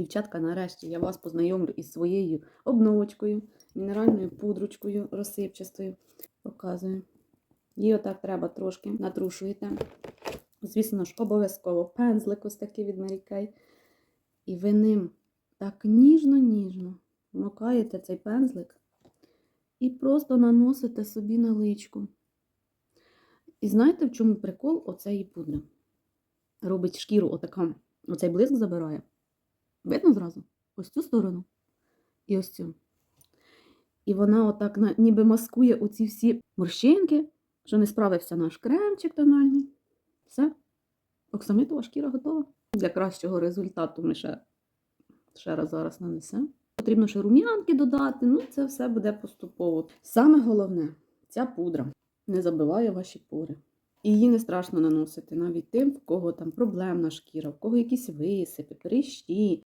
Дівчатка, нарешті я вас познайомлю із своєю обновочкою, мінеральною пудрочкою розсипчастою. Показую. Її отак треба трошки натрушуєте. Звісно ж, обов'язково пензлик ось такий від Kay. І ви ним так ніжно-ніжно вмокаєте цей пензлик і просто наносите собі на личку. І знаєте, в чому прикол оцеї пудри? Робить шкіру отака, оцей блиск забирає. Видно зразу? Ось цю сторону і ось цю. І вона отак ніби маскує оці всі морщинки, що не справився наш кремчик тональний. Все. Оксамитова шкіра готова. Для кращого результату ми ще, ще раз зараз нанесемо. Потрібно ще рум'янки додати, ну це все буде поступово. Саме головне, ця пудра не забиває ваші пори. І її не страшно наносити навіть тим, в кого там проблемна шкіра, в кого якісь висипи, прищі,